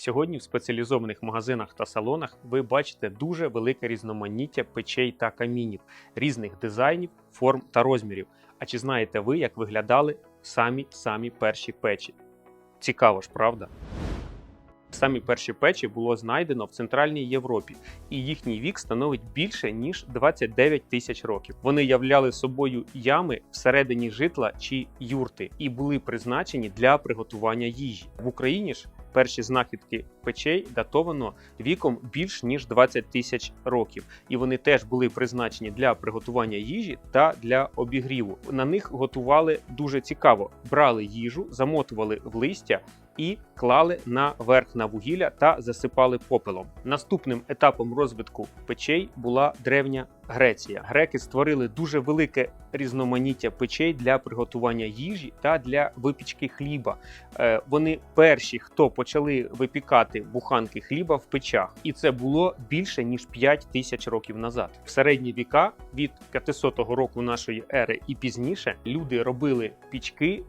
Сьогодні в спеціалізованих магазинах та салонах ви бачите дуже велике різноманіття печей та камінів різних дизайнів, форм та розмірів. А чи знаєте ви, як виглядали самі самі перші печі? Цікаво ж, правда? Самі перші печі було знайдено в Центральній Європі, і їхній вік становить більше ніж 29 тисяч років. Вони являли собою ями всередині житла чи юрти і були призначені для приготування їжі. В Україні ж перші знахідки печей датовано віком більш ніж 20 тисяч років, і вони теж були призначені для приготування їжі та для обігріву. На них готували дуже цікаво: брали їжу, замотували в листя і клали наверх на вугілля та засипали попелом. Наступним етапом розвитку печей була древня Греція. Греки створили дуже велике різноманіття печей для приготування їжі та для випічки хліба. Е, Вони перші, хто почали випікати буханки хліба в печах, і це було більше ніж 5 тисяч років назад. В середні віка від 500 року нашої ери і пізніше люди робили пічки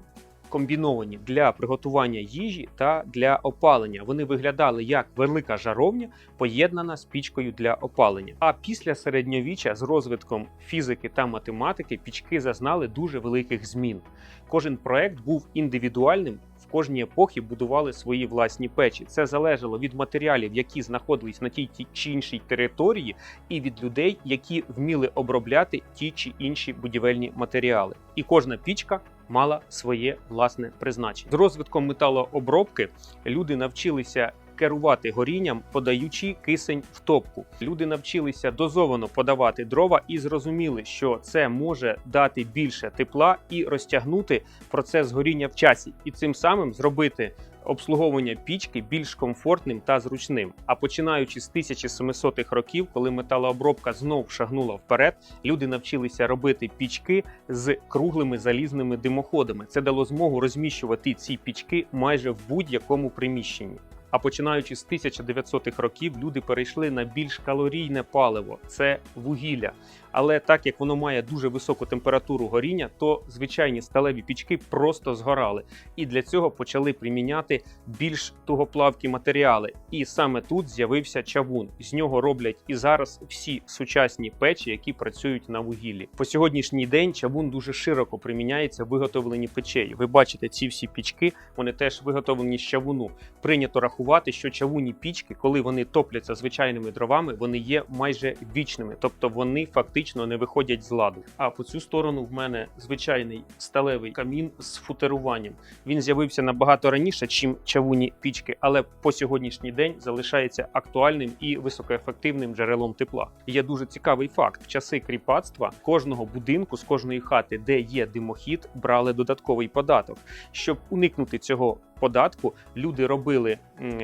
комбіновані для приготування їжі та для опалення. Вони виглядали як велика жаровня, поєднана з пічкою для опалення. А після середньовіччя з розвитком фізики та математики пічки зазнали дуже великих змін. Кожен проект був індивідуальним. Кожній епохі будували свої власні печі. Це залежало від матеріалів, які знаходились на тій ті- чи іншій території, і від людей, які вміли обробляти ті чи інші будівельні матеріали. І кожна пічка мала своє власне призначення. З розвитком металообробки люди навчилися. Керувати горінням, подаючи кисень в топку. Люди навчилися дозовано подавати дрова і зрозуміли, що це може дати більше тепла і розтягнути процес горіння в часі, і цим самим зробити обслуговування пічки більш комфортним та зручним. А починаючи з 1700-х років, коли металообробка знов шагнула вперед, люди навчилися робити пічки з круглими залізними димоходами. Це дало змогу розміщувати ці пічки майже в будь-якому приміщенні. А починаючи з 1900-х років, люди перейшли на більш калорійне паливо це вугілля. Але так як воно має дуже високу температуру горіння, то звичайні сталеві пічки просто згорали. І для цього почали приміняти більш тугоплавкі матеріали. І саме тут з'явився чавун. З нього роблять і зараз всі сучасні печі, які працюють на вугіллі. По сьогоднішній день чавун дуже широко приміняється в виготовленні печей. Ви бачите ці всі пічки, вони теж виготовлені з чавуну. Прийнято рахувати, що чавунні пічки, коли вони топляться звичайними дровами, вони є майже вічними, тобто вони фактично не виходять з ладу. А по цю сторону в мене звичайний сталевий камін з футеруванням. Він з'явився набагато раніше, чим чавунні пічки, але по сьогоднішній день залишається актуальним і високоефективним джерелом тепла. Є дуже цікавий факт: в часи кріпацтва кожного будинку з кожної хати, де є димохід, брали додатковий податок. Щоб уникнути цього податку, люди робили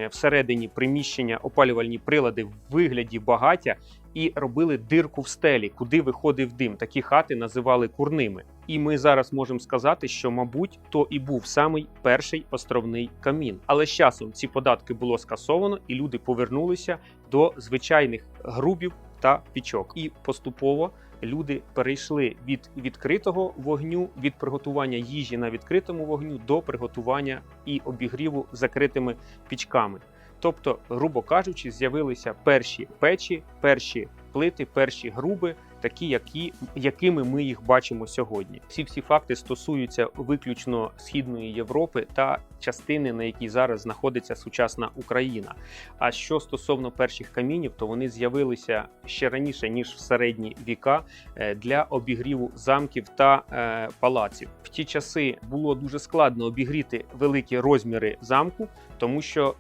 всередині приміщення опалювальні прилади в вигляді багаття і робили дирку в стелі, куди виходив дим. Такі хати називали курними. І ми зараз можемо сказати, що, мабуть, то і був самий перший островний камін. Але з часом ці податки було скасовано, і люди повернулися до звичайних грубів та пічок. І поступово люди перейшли від відкритого вогню, від приготування їжі на відкритому вогню до приготування і обігріву закритими пічками. Тобто, грубо кажучи, з'явилися перші печі, перші плити, перші груби, такі, які, якими ми їх бачимо сьогодні. Всі всі факти стосуються виключно східної Європи та частини, на якій зараз знаходиться сучасна Україна. А що стосовно перших камінів, то вони з'явилися ще раніше ніж в середні віка е, для обігріву замків та е, палаців. В ті часи було дуже складно обігріти великі розміри замку, тому що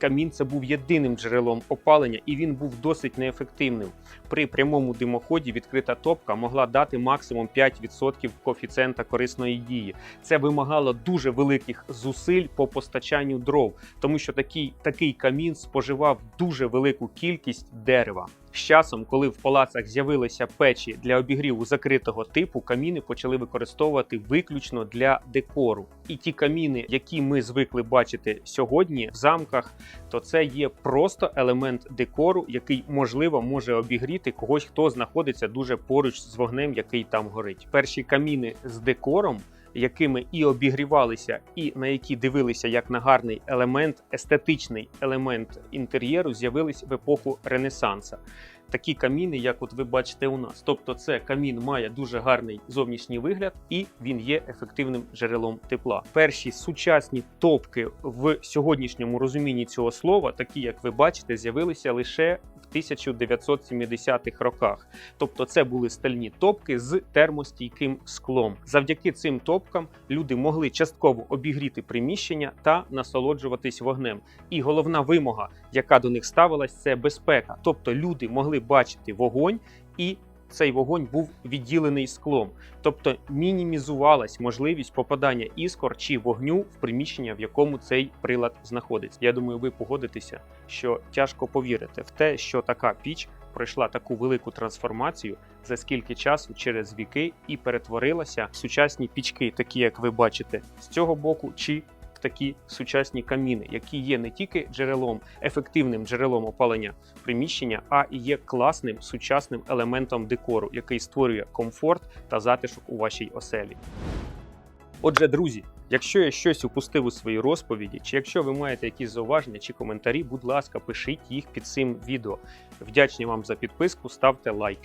камін це був єдиним джерелом опалення, і він був досить неефективним. При прямому димоході відкрита топка могла дати максимум 5% коефіцієнта корисної дії. Це вимагало дуже великих зусиль по постачанню дров, тому що такий, такий камін споживав дуже велику кількість дерева. З часом, коли в палацах з'явилися печі для обігріву закритого типу, каміни почали використовувати виключно для декору. І ті каміни, які ми звикли бачити сьогодні в замках, то це є просто елемент декору, який можливо може обігріти когось, хто знаходиться дуже поруч з вогнем, який там горить. Перші каміни з декором якими і обігрівалися, і на які дивилися як на гарний елемент, естетичний елемент інтер'єру, з'явились в епоху Ренесанса. Такі каміни, як от ви бачите у нас. Тобто, це камін має дуже гарний зовнішній вигляд і він є ефективним джерелом тепла. Перші сучасні топки в сьогоднішньому розумінні цього слова, такі як ви бачите, з'явилися лише 1970-х роках. Тобто, це були стальні топки з термостійким склом. Завдяки цим топкам люди могли частково обігріти приміщення та насолоджуватись вогнем. І головна вимога, яка до них ставилась, це безпека. Тобто люди могли бачити вогонь і. Цей вогонь був відділений склом, тобто мінімізувалась можливість попадання іскор чи вогню в приміщення, в якому цей прилад знаходиться. Я думаю, ви погодитеся, що тяжко повірити в те, що така піч пройшла таку велику трансформацію за скільки часу через віки і перетворилася в сучасні пічки, такі як ви бачите з цього боку, чи такі сучасні каміни, які є не тільки джерелом, ефективним джерелом опалення приміщення, а і є класним сучасним елементом декору, який створює комфорт та затишок у вашій оселі. Отже, друзі, якщо я щось упустив у своїй розповіді, чи якщо ви маєте якісь зауваження чи коментарі, будь ласка, пишіть їх під цим відео. Вдячні вам за підписку, ставте лайк.